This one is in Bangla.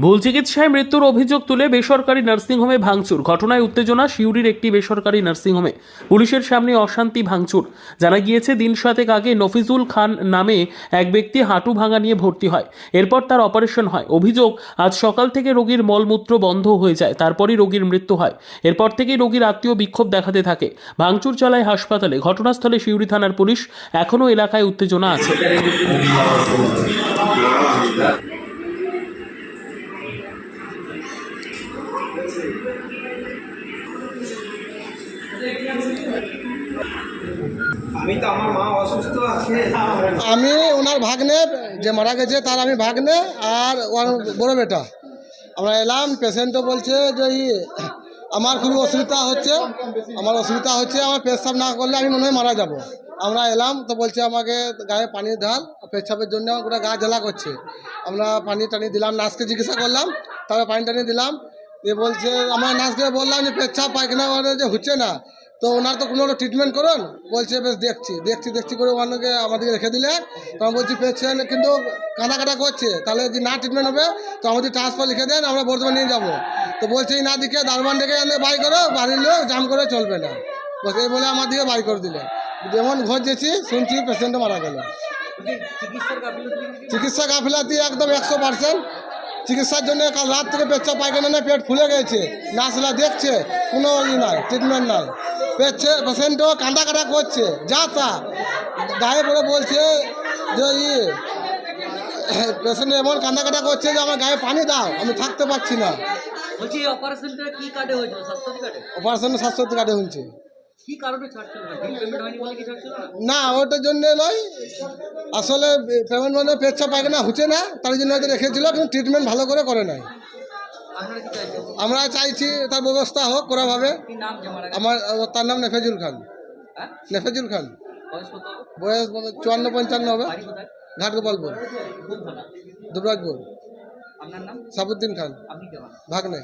ভুল চিকিৎসায় মৃত্যুর অভিযোগ তুলে বেসরকারি নার্সিংহোমে ভাঙচুর। ঘটনায় উত্তেজনা শিউরির একটি বেসরকারি নার্সিংহোমে পুলিশের সামনে অশান্তি, ভাঙচুর। জানা গিয়েছে, দিন সাতেক আগে নফিজুল খান নামে এক ব্যক্তি হাঁটু ভাঙা নিয়ে ভর্তি হয়। এরপর তার অপারেশন হয়। অভিযোগ, আজ সকাল থেকে রোগীর মলমূত্র বন্ধ হয়ে যায়। তারপরই রোগীর মৃত্যু হয়। এরপর থেকেই রোগীর আত্মীয় বিক্ষোভ দেখাতে থাকে। ভাঙচুর চালায় হাসপাতালে। ঘটনাস্থলে শিউরি থানার পুলিশ। এখনও এলাকায় উত্তেজনা আছে। আমি ওনার ভাগ্নে, যে মারা গেছে তার আমি ভাগ্নে আর ওর বড় বেটা। আমরা এলাম পেশেন্টও বলছে যে আমার খুবই অসুবিধা হচ্ছে, আমার অসুবিধা হচ্ছে, আমার পেশাব না করলে আমি মনে হয় মারা যাব। আমরা এলাম, তো বলছে আমাকে গায়ে পানি ঢাল পেশাবের জন্য আমার গোটা গা জ্বালা করছে। আমরা পানি টানি দিলাম, নার্সকে জিজ্ঞাসা করলাম, তারপরে পানি টানি দিলাম, দিয়ে বলছে, আমরা নার্সকে বললাম যে পেচ্ছাপ পায়খানা মানে যে হচ্ছে না। তো ওনার তো কোনো ট্রিটমেন্ট করুন? বলছে বেশ দেখছি। দেখছি দেখছি করে ওনাকে আমাদেরকে রেখে দিলে। তখন বলছি পেশেন্ট কিন্তু কাঁদা কাটা করছে। তাহলে যদি না ট্রিটমেন্ট হবে তো আমাদের ট্রান্সফার লিখে দেন আমরা বর্ধমান নিয়ে যাব। তো বলছে এই না দিকে দারবান ডেকে এনে বাই করো বাড়ির লোক জাম করে চলবে না। বস এই বলে আমার দিকে বাই করে দিলে। যেমন যেছি শুনছি পেশেন্টও মারা গেল। চিকিৎসা গাফিলাতি? একদম একশো পার্সেন্ট চিকিৎসার জন্য কাল রাত থেকে পেচ্ছা পায়খানা নেই পেট ফুলে গেছে। নার্সরা দেখছে কোনো ই নাই ট্রিটমেন্ট নাই। পেচ্ছে পেশেন্টও কাঁদা কাটা করছে যা তা। গায়ে পড়ে বলছে যে ই পেশেন্ট এমন কাঁদা কাটা করছে যে আমার গায়ে পানি দাও আমি থাকতে পারছি না। বলছি অপারেশনটা কি কার্ডে হয়েছিল? স্বাস্থ্যসাথী কার্ডে? অপারেশন স্বাস্থ্য কাটে হচ্ছে কি কারণে ছাড়ছিল না? ওটার জন্য নয়। আসলে পেমেন্ট মানে পেচ্ছা পায়খানা হচ্ছে না তার জন্য হয়তো রেখেছিল কিন্তু ট্রিটমেন্ট ভালো করে করে নাই। আমরা চাইছি তার ব্যবস্থা হোক কোনোভাবে। কি নাম যে মারা গেছে আমার তার নাম নেফেজুল খান। হ্যাঁ? নেফেজুল খান। বয়স মানে চুয়ান্ন পঞ্চান্ন হবে। ঘাটগোপালপুর। দুবরাজপুর। সাবুদ্দিন খান। কেমন ভাগ্নে।